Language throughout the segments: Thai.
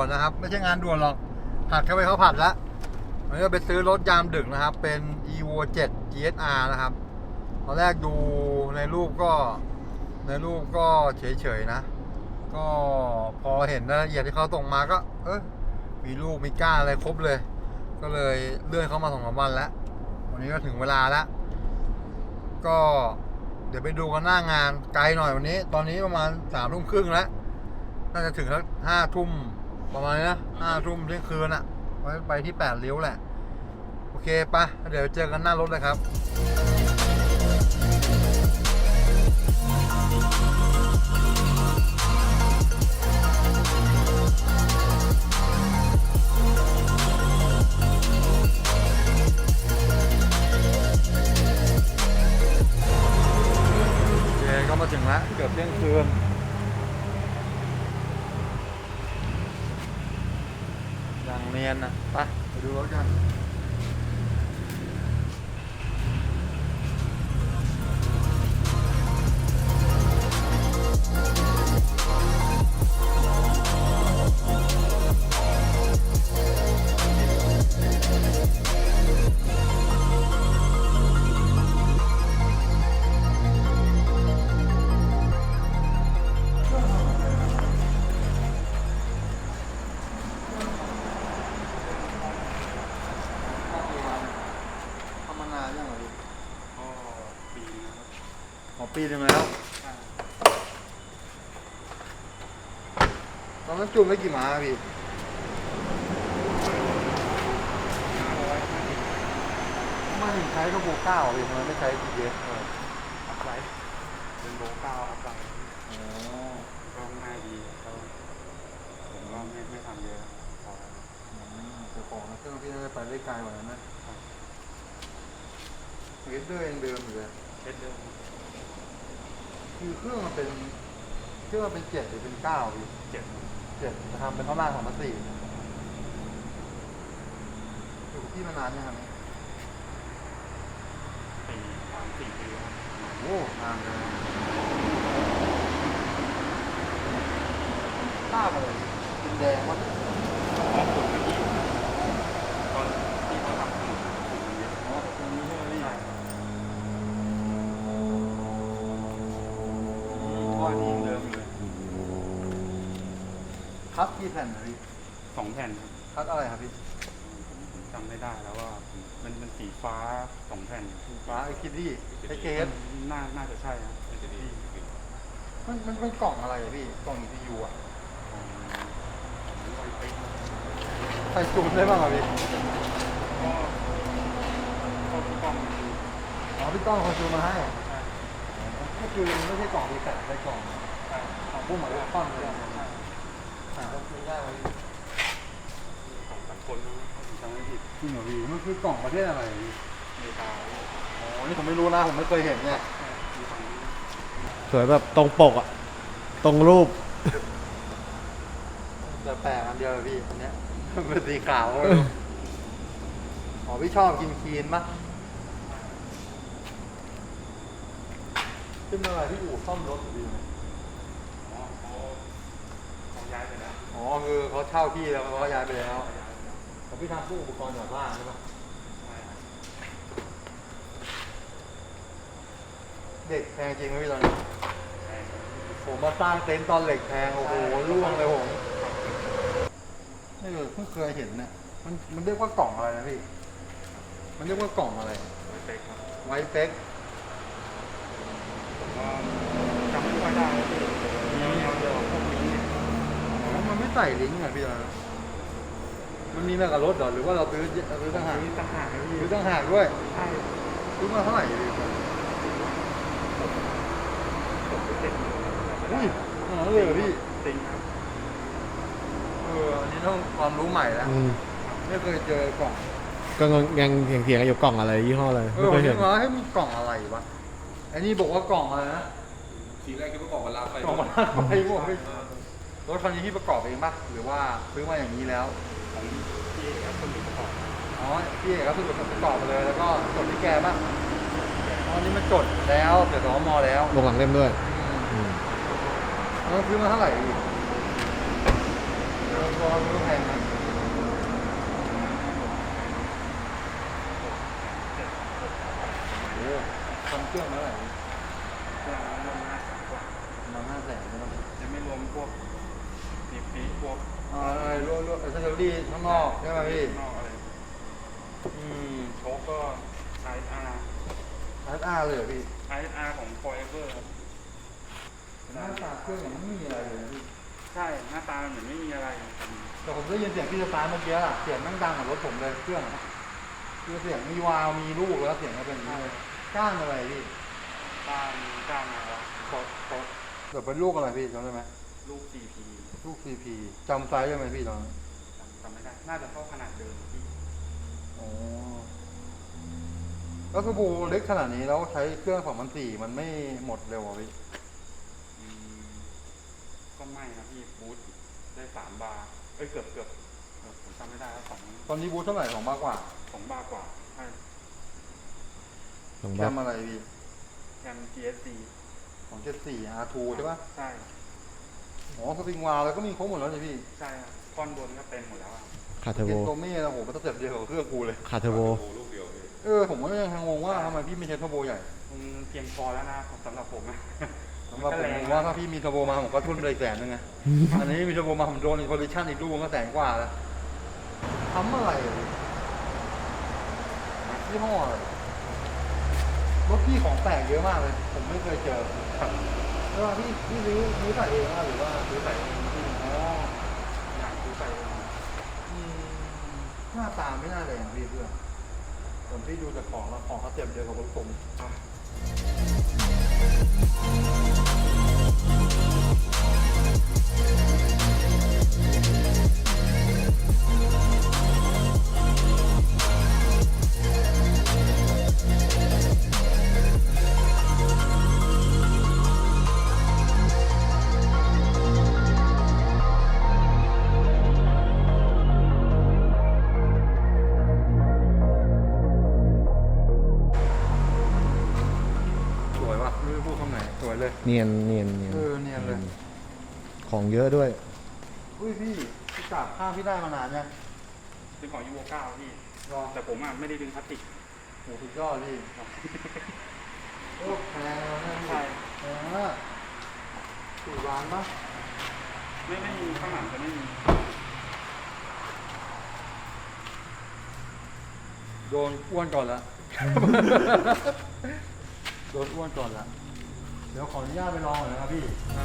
วนนะครับ ไม่ใช่งานด่วนหรอกผัดเข้าไปเขาผัดแล้ววันนี้ก็ไปซื้อรถยามดึกนะครับ เป็น evo 7 gsr นะครับตอนแรกดูในรูปก็ในรูปก็เฉยๆนะ ก็พอเห็นรายละเอียดที่เขาส่งมาก็ เออมีลูกมีก้าอะไรครบเลย ก็เลยเลื่อนเข้ามาสองสามวันแล้ว วันนี้ก็ถึงเวลาแล้ว ก็เดี๋ยวไปดูกันหน้างานไกลหน่อยวันนี้ ตอนนี้ประมาณสามทุ่มครึ่งแล้ว น่าจะถึงแล้วห้าทุ่ม ประมาณนี้นะห้าทุ่มเที่ยงคืนอะไว้ไปที่แปดเลี้ยวแหละ โอเคปะเดี๋ยวเจอกันหน้ารถเลยครับก็มาถึงแล้วเกือบเที่ยงคืน อย่าง เนียนนะไปไปดูรถกัน อปีหนึ่งแล้วตอนนั้นจูนได้กี่ม้าพี่ห้าร้อยห้าสิบทำไมถึงใช้กระโปรงเก้าพี่ทำไมไม่ใช้ GPS เอออัพไลท์เป็นโลเก้าอัพไลท์อ๋อ ก็ง่ายดีเขาผมก็ไม่ไม่ทำเยอะพอแล้วอืมแต่ของนะเครื่องพี่น่าจะไปได้ไกลกว่านั้นนะครับเอสเดอร์ยังเดิมอยู่เลย เช็ดเดิม คือเครื่องมันเป็นเครื่องมันเป็นเจ็ดหรือเป็นเก้าพี่เจ็ดเจ็ดทำเป็นเท่าหน้าของพัสสี่อยู่กับพี่มานานยังครับเนี่ยปีสามสี่ปีครับโอ้นานเลยหน้าเลยเป็นแดงวะ ออกฝุ่นเมื่อกี้ คัดกี่แผ่นนะพี่สองแผ่นครับคัดอะไรครับพี่ผมจำไม่ได้แล้วว่ามันเป็นสีฟ้าสองแผ่นฟ้าไอคิดดี้ไอเคสน่าน่าจะใช่ครับมันมันเป็นกล่องอะไรอะพี่กล่อง ECU อะผมไวไปใส่จูนได้บ้างอะพี่ก็ก็ทุกกล้องมันดูอ๋อพี่ต้องเอาจูนมาให้ใช่ก็คือไม่ใช่กล่องดีแตใส่กล่องใช่ของพวกเหมือนข้อนเลยอะใช่ จำไม่ผิดจริงเหรอพี่มันคือกล่องประเทศอะไรพี่อเมริกาอ๋อนี่ผมไม่รู้นะผมไม่เคยเห็นเนี่ยมีฝั่งนี้สวยแบบตรงปกอะตรงรูป แต่แปลกอันเดียวเลยพี่อันเนี้ยมันเป็นสีขาวก็ไม่รู้อ๋อพี่ชอบกินคลีนปะเป็นอะไรที่อู่ซ่อมรถหรือพี่ไหม อ๋อเขาเขาย้ายไปแล้ว อ๋อ คือเขาเช่าที่แล้วเขาก็ย้ายไปแล้วแต่พี่ทำพวกอุปกรณ์แบบบ้านใช่ปะใช่ครับเด็กแพงจริงไหมพี่ตอนนี้ใช่ครับผมมาสร้างเต็นท์ตอนเหล็กแพงโอ้โหร่วงเลยผมไม่เลยเพิ่งเคยเห็นเนี่ยมันมันเรียกว่ากล่องอะไรนะพี่ มันเรียกว่ากล่องอะไรไวเฟกครับไวเต็กผมก็จำไม่ค่อยได้ ส่ลิงก์อะพี่ตอนนั้นมันมีมากับรถเหรอหรือว่าเราซื้อซื้อต่างหากนี่ต่างหากนะพี่ซื้อต่างหากด้วยใช่ซื้อมาเท่าไหร่พี่ตกไปเจ็ดหมื่นอุ้ยขนาดนั้นเลยเหรอพี่จริงครับเอออันนี้ต้องความรู้ใหม่แล้วอืมไม่เคยเจอกล่องก็ยังเถียงเถียงๆกันอยู่กล่องอะไรยี่ห้ออะไรเอไม่อเคผมยเห็นึนกว่าให้มันกล่องอะไรวะไอ้นี่บอกว่ากล่องอะไรนะทีแรกคิดว่ากล่องบรรลักไฟกล่องมาไฟบอกไม่ รถคันนี้ที่ประกอบเองปะหรือว่าซื้อมาอย่างนี้แล้วของที่แอปเปิลประกอบอ๋อพี่เอกก็คือประกอบมาเลย แล้วก็จดที่แกปะอ๋อนี่มันจดแล้วเดี๋ยวสมอแล้วลงหลังเล่มด้วยอืมอืมแล้วซื้อมาเท่าไหร่อีกตัวตัวแพงนะโอ้ทำเครื่องเท่าไหร่ เครื่องนั้นมันห้าแสนกว่า ประมาณห้าแสนนะครับ จะไม่รวมพวกปีปี พวกอ่าอะไรรวมรวมเอเซอรี่ข้างนอกใช่ไหมพี่นอกอะไรอืมโชคก็ไซส์อาร์อาร์อาร์เลยเหรอพี่ไซส์อาร์ของ Forever ครับหน้าตาเครื่องยังไม่มีอะไรเลยนะพี่ใช่หน้าตามันเหมือนไม่มีอะไรแต่มันแต่ผมได้ยินเสียงพี่สตาร์ทเมื่อกี้อะเสียงแม่งดังกว่ารถผมเลยเครื่องอะคือเสียงมีวาล์วมีลูกแล้วเสียงก็เป็นอย่างนี้เลยก้านอะไรพี่ต้านก้านมาแล้วขอขอเดี๋ยวเป็นลูกอะไรพี่จำได้ไหม ลูก CP ลูกซีพีจำไซส์ได้ไหมพี่ตอนนั้นจำจำไม่ได้ น่าจะเท่าขนาดเดิมที่อ๋อแล้วคือบูเล็กขนาดนี้แล้วใช้เครื่องสองพันสี่มันไม่หมดเร็วอะพี่ อืมก็ไม่นะพี่บูทได้สามบาร์เอ้ยเกือบเกือบเกือบผมจำไม่ได้แล้วสองตอนนี้บูทเท่าไหร่ของมากกว่าสองบาร์กว่าใช่ลองแคบัฟมอะไรพี่แคม GSC ของเจ็ดสี่อาร์ทูใช่ปะใช่ อ๋อสปริงวาล์วแล้วก็มีครบหมดแล้วนี่พี่ใช่ครับท่อนบนก็เต็มหมดแล้วอะขาดเทอร์เกโบนโตเม่นะโหมันต้องเสร็จเดียวกับเครื่องกูเลยขาดเทอร์โบโอ้ลูกเดียวพี่เออผมก็ยังงงว่าทำไมพี่ไม่ใช้เทอร์โบใหญ่มันเพียงพอแล้วนะสำหรับผมอะสำหรับผมผมว่าถ้าพี่มีเทอร์โบมาผมก็ทุนไปอีกแสนนึงไง อันนี้มีเทอร์โบมาผมโดนอีกคอลลิชั่นอีกลูกก็แสนกว่าแล้วทำอะไรอะพี่ยี่ห้ออะไรรถพี่ของแปลกเยอะมากเลย ผมไม่เคยเจอ แล้วาพี่พี่ซื้อซื้อใส่เองวะหรือว่าซื้อใส่เองพี่อ๋ออยากซื้อไปเอืมหน้าตาไม่น่าแรงพี่เพื่อนผมพี่ดูจากของแล้วของเขาเต็มเดียวกับรถผมส เลย เนียนเนียนเนียนเออเนียนเลย ของเยอะด้วย อุ้ยพี่พี่กราบข้าวพี่ได้มานานเนี่ยซื้อของยูโวเก้าพี่ รอแต่ผมอะไม่ได้ดึงพลาสติก โหสุดยอดพี่โอ้แพงแล้วนะพี่ใช่แพงมากสี่ล้านปะไม่ไม่มีข้างหลังจะไม่มีโดนอ้วนก่อนละ โดนอ้วนก่อนละ เดี๋ยวขออนุญาตไปลองหน่อยนะครับพี่อ่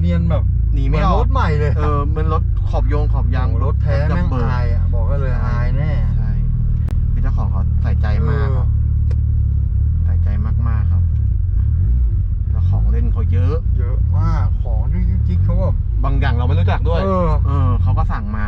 เนียนโหเนียนแบบหนีไม่เหอมือกรถใหม่เลยเออมันรถขอบโยงขอบยางโอ้โหรถแท้แม่งระเบิดอายอะบอกก็เลยอายแน่ใช่คือเจ้าของเขาใส่ใจมากครับใส่ใจมากๆครับ แล้วของเล่นเขาเยอะ เยอะมากของที่จิ๊กเขาแบบบางอย่างเราไม่รู้จักด้วย เออเออเขาก็สั่งมา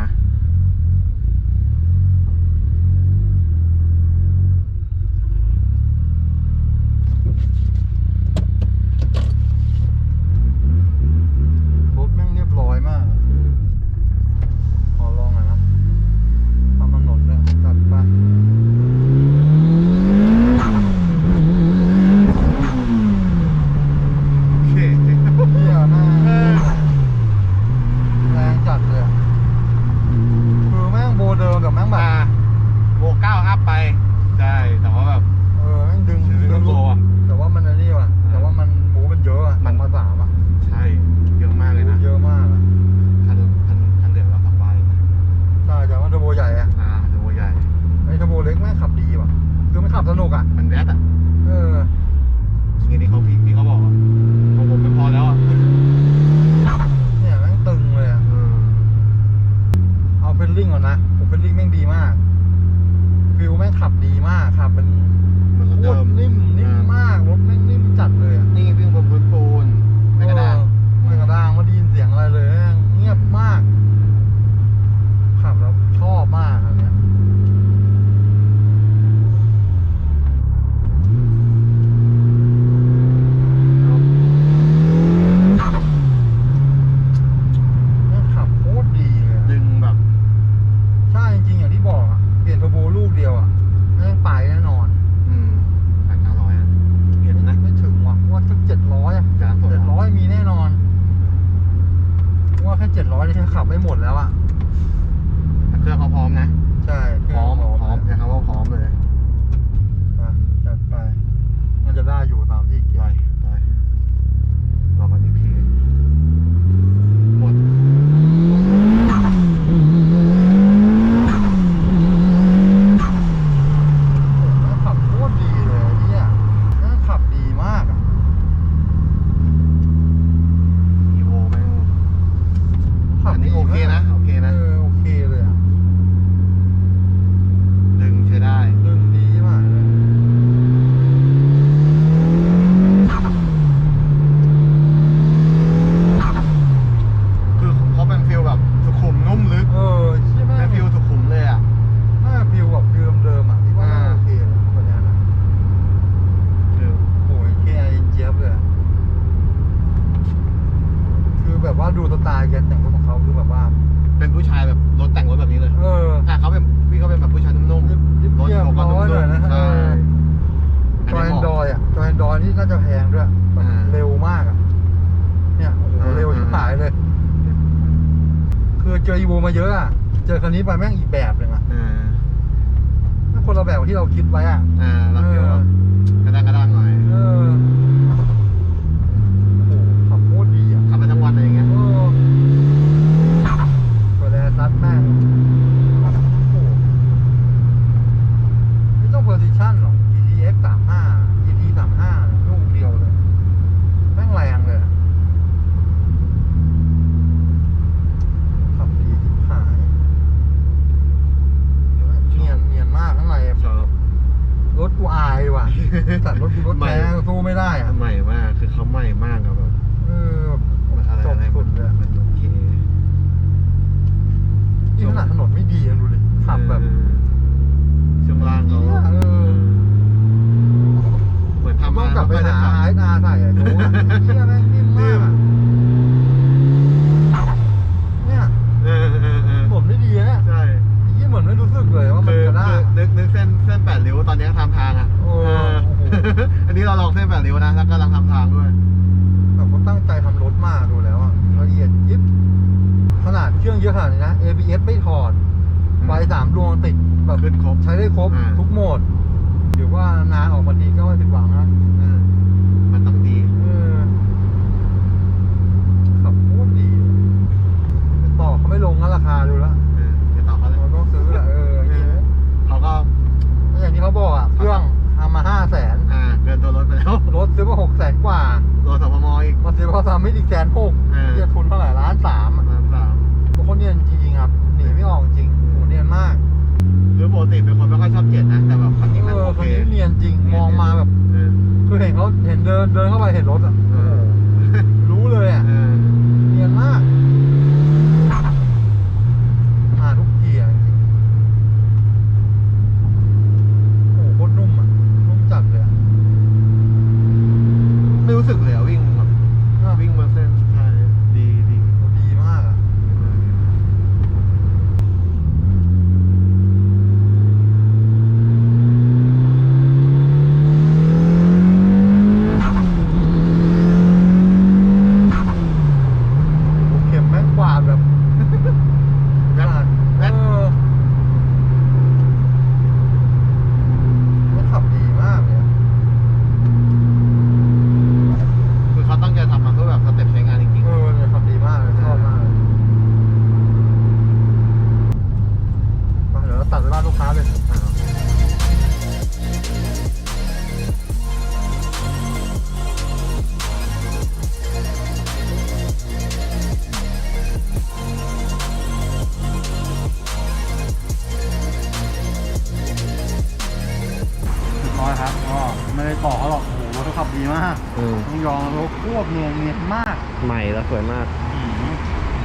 เพนลิ่งก่อนนะโอเพนลิงแม่งดีมากฟิลแม่งขับดีมากครับมันมันโคตรนิ่มนิ่มมากรถแม่งนิ่มจัดเลยนี่วิ่งบนพื้นปูนไม่กระด้างไม่กระด้างมาได้ยินเสียงอะไรเลยเงียบมาก นนี้ไปแม่งอีกแบบหนึ่งอะอ่าไม่คนละแบบกับที่เราคิดไว้อะอ่าแล้วฟิลแบบกระด้างกระด้างหน่อย เออโอ้โหขับโคตรดีอะ ขับไปทั้งวันอะไรอย่างเงี้ย เออตัวแรซัดแม่งโอ้โหไม่ต้อง position หรอก GTX 35 GT 35ลูกเดียวเลย แม่งแรงเลยอะขับดีที่หายเนียนเนียนมากข้างในอะ ชอบ รถกู อายว่ะแต่รถกูรถแท้สู้ไม่ได้อะใหม่มาก คือเขาใหม่มากอะแบบเออมันอะไรจบอะไรสุดเลยอะมันโอเคนี่ขนาดถนนไม่ดียังดูดิขับแบบเออช่วงล่างเขาเหี้ยเออเหมือนทำต้มาองกลับไปหาไอ้นาใส่อะโจ้อะเชี่ยแม่งนิ่มมากอะเนี่ยเออเออเออผมไม่ดีนะเนี่ยใช่ไอ้เหี้ยเหมือนไม่รู้สึกเลยว่ามันคือกระด้างคือนึกนึกเส้นเส้นแปดริ้วตอนนี้ทำทางอะโอ้เออโอ้โหอันนี้เราลองเส้นแปดริ้วนะแล้วกำลังทำทางด้วยแบบเขาตั้งใจทำรถมากดูแล้วอะละเอียดยิบ ขนาดเครื่องเยอะขนาดนี้นะ ABS ไม่ถอด ไฟสามดวงติดแบบขึ้นครบ ใช้ได้ครบ อ่า ทุกโหมดถือว่านานออกมาทีก็ไม่ผิดหวังนะเออมันต้องดีเออขับโคตรดีต่อเขาไม่ลงนะราคาดูแล้วเออเดี๋ยวต่อเขาเลยเราต้องซื้อแหละเออเออเขาก็ ก็อย่างที่เขาบอกอะเครื่องทำ มาห้าแสนอ่าเกินตัวรถไปแล้วรถซื้อมาหกแสนกว่าโดนสพมอีก มาซื้อเขาทำไม่อีกแสนหกเออเทียทุนเท่าไหร่ล้านสามล้านสามทุกคนเนียนจริงๆครับหนีไม่ออกจริงโหเนียนมากคือปกติเป็นคนไม่ค่อยชอบเจ็ดนะ แต่แบบคันนี้มันเออโอคเคนนี้เนียนจริงมองมาแบบเออคือเห็นเขาเห็นเดินเดินเข้าไปเห็นรถอะ เออ รู้เลยอะ เออ เนียนมาก มาทุกเกียร์จริงโอ้โหโคตรนุ่มอะ นุ่มจัดเลยอะ ไม่รู้สึกเลยอะวิ่งแบบ อะ วิ่งบนเส้น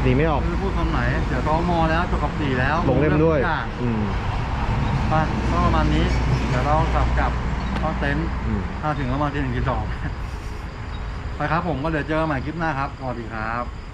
นีไม่ออกไม่พูดคำไหน เดี๋ยวตอมอแล้วจบกับสี่แล้วลงเล่มด้วยทุกอางอืมไปก็ประมาณนี้ เดี๋ยวเรากลับกลับเข้าเต็นท์อืม ถ้าถึงประมาณที่หนึ่งที่สองไปครับผมก็เดี๋ยวเจอกันใหม่คลิปหน้าครับสวัสดีครับ